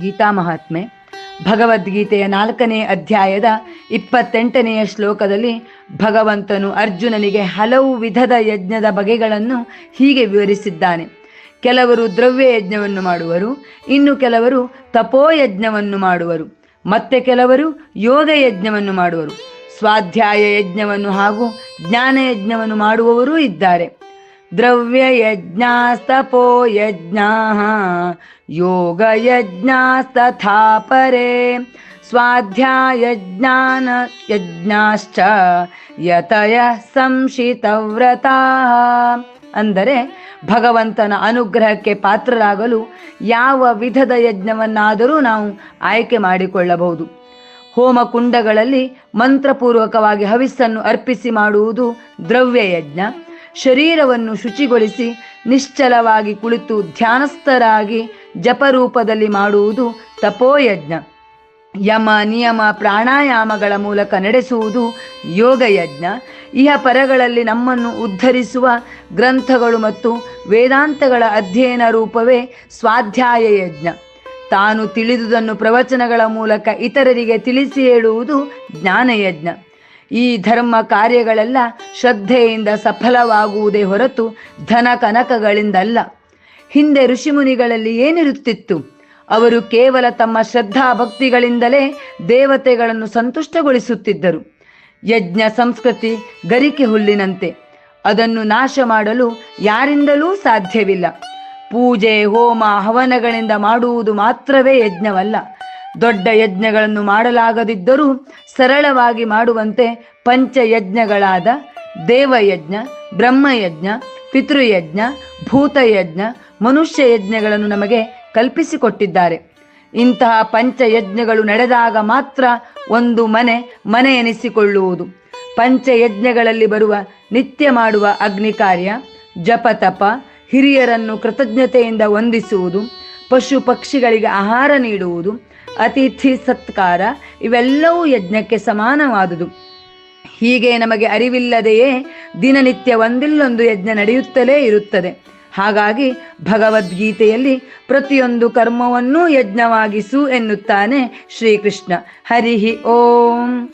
ಗೀತಾ ಮಹಾತ್ಮೆ. ಭಗವದ್ಗೀತೆಯ ನಾಲ್ಕನೇ ಅಧ್ಯಾಯದ ಇಪ್ಪತ್ತೆಂಟನೆಯ ಶ್ಲೋಕದಲ್ಲಿ ಭಗವಂತನು ಅರ್ಜುನನಿಗೆ ಹಲವು ವಿಧದ ಯಜ್ಞದ ಬಗೆಗಳನ್ನು ಹೀಗೆ ವಿವರಿಸಿದ್ದಾನೆ. ಕೆಲವರು ದ್ರವ್ಯ ಯಜ್ಞವನ್ನು ಮಾಡುವರು, ಇನ್ನು ಕೆಲವರು ತಪೋಯಜ್ಞವನ್ನು ಮಾಡುವರು, ಮತ್ತೆ ಕೆಲವರು ಯೋಗ ಯಜ್ಞವನ್ನು ಮಾಡುವರು. ಸ್ವಾಧ್ಯಾಯ ಯಜ್ಞವನ್ನು ಹಾಗೂ ಜ್ಞಾನ ಯಜ್ಞವನ್ನು ಮಾಡುವವರೂ ಇದ್ದಾರೆ. ದ್ರವ್ಯ ಯಜ್ಞಾಸ್ತಪೋ ಯಜ್ಞಾ ಯೋಗ ಯಜ್ಞಾಸ್ತಥಾ ಪರೇ ಸ್ವಾಧ್ಯಾಯ ಯಜ್ಞಾಶ್ಚ ಯತಯ ಸಂಶಿತವ್ರತಾ. ಅಂದರೆ ಭಗವಂತನ ಅನುಗ್ರಹಕ್ಕೆ ಪಾತ್ರರಾಗಲು ಯಾವ ವಿಧದ ಯಜ್ಞವನ್ನಾದರೂ ನಾವು ಆಯ್ಕೆ ಮಾಡಿಕೊಳ್ಳಬಹುದು. ಹೋಮಕುಂಡಗಳಲ್ಲಿ ಮಂತ್ರಪೂರ್ವಕವಾಗಿ ಹವಿಸ್ಸನ್ನು ಅರ್ಪಿಸಿ ಮಾಡುವುದು ದ್ರವ್ಯ ಯಜ್ಞ ಶರೀರವನ್ನು ಶುಚಿಗೊಳಿಸಿ ನಿಶ್ಚಲವಾಗಿ ಕುಳಿತು ಧ್ಯಾನಸ್ಥರಾಗಿ ಜಪರೂಪದಲ್ಲಿ ಮಾಡುವುದು ತಪೋಯಜ್ಞ. ಯಮ, ನಿಯಮ, ಪ್ರಾಣಾಯಾಮಗಳ ಮೂಲಕ ನಡೆಸುವುದು ಯೋಗಯಜ್ಞ. ಇಹ ಪರಗಳಲ್ಲಿ ನಮ್ಮನ್ನು ಉದ್ಧರಿಸುವ ಗ್ರಂಥಗಳು ಮತ್ತು ವೇದಾಂತಗಳ ಅಧ್ಯಯನ ರೂಪವೇ ಸ್ವಾಧ್ಯಾಯ ಯಜ್ಞ ತಾನು ತಿಳಿದುದನ್ನು ಪ್ರವಚನಗಳ ಮೂಲಕ ಇತರರಿಗೆ ತಿಳಿಸಿ ಹೇಳುವುದು ಜ್ಞಾನಯಜ್ಞ. ಈ ಧರ್ಮ ಕಾರ್ಯಗಳೆಲ್ಲ ಶ್ರದ್ಧೆಯಿಂದ ಸಫಲವಾಗುವುದೇ ಹೊರತು ಧನ ಕನಕಗಳಿಂದಲ್ಲ. ಹಿಂದೆ ಋಷಿಮುನಿಗಳಲ್ಲಿ ಏನಿರುತ್ತಿತ್ತು? ಅವರು ಕೇವಲ ತಮ್ಮ ಶ್ರದ್ಧಾ ಭಕ್ತಿಗಳಿಂದಲೇ ದೇವತೆಗಳನ್ನು ಸಂತುಷ್ಟಗೊಳಿಸುತ್ತಿದ್ದರು. ಯಜ್ಞ ಸಂಸ್ಕೃತಿ ಗರಿಕೆ ಹುಲ್ಲಿನಂತೆ. ಅದನ್ನು ನಾಶ ಮಾಡಲು ಯಾರಿಂದಲೂ ಸಾಧ್ಯವಿಲ್ಲ. ಪೂಜೆ, ಹೋಮ, ಹವನಗಳಿಂದ ಮಾಡುವುದು ಮಾತ್ರವೇ ಯಜ್ಞವಲ್ಲ. ದೊಡ್ಡ ಯಜ್ಞಗಳನ್ನು ಮಾಡಲಾಗದಿದ್ದರೂ ಸರಳವಾಗಿ ಮಾಡುವಂತೆ ಪಂಚಯಜ್ಞಗಳಾದ ದೇವಯಜ್ಞ, ಬ್ರಹ್ಮಯಜ್ಞ, ಪಿತೃಯಜ್ಞ, ಭೂತಯಜ್ಞ ಮನುಷ್ಯ ಯಜ್ಞಗಳನ್ನು ನಮಗೆ ಕಲ್ಪಿಸಿಕೊಟ್ಟಿದ್ದಾರೆ. ಇಂತಹ ಪಂಚಯಜ್ಞಗಳು ನಡೆದಾಗ ಮಾತ್ರ ಒಂದು ಮನೆ ಮನೆ ಎನಿಸಿಕೊಳ್ಳುವುದು ಪಂಚಯಜ್ಞಗಳಲ್ಲಿ ಬರುವ ನಿತ್ಯ ಮಾಡುವ ಅಗ್ನಿ ಕಾರ್ಯ ಜಪತಪ, ಹಿರಿಯರನ್ನು ಕೃತಜ್ಞತೆಯಿಂದ ವಂದಿಸುವುದು ಪಶು ಪಕ್ಷಿಗಳಿಗೆ ಆಹಾರ ನೀಡುವುದು ಅತಿಥಿ ಸತ್ಕಾರ ಇವೆಲ್ಲವೂ ಯಜ್ಞಕ್ಕೆ ಸಮಾನವಾದುದು. ಹೀಗೆ ನಮಗೆ ಅರಿವಿಲ್ಲದೆಯೇ ದಿನನಿತ್ಯ ಒಂದಿಲ್ಲೊಂದು ಯಜ್ಞ ನಡೆಯುತ್ತಲೇ ಇರುತ್ತದೆ. ಹಾಗಾಗಿ ಭಗವದ್ಗೀತೆಯಲ್ಲಿ ಪ್ರತಿಯೊಂದು ಕರ್ಮವನ್ನೂ ಯಜ್ಞವಾಗಿಸು ಎನ್ನುತ್ತಾನೆ ಶ್ರೀಕೃಷ್ಣ. ಹರಿಹಿ ಓಂ.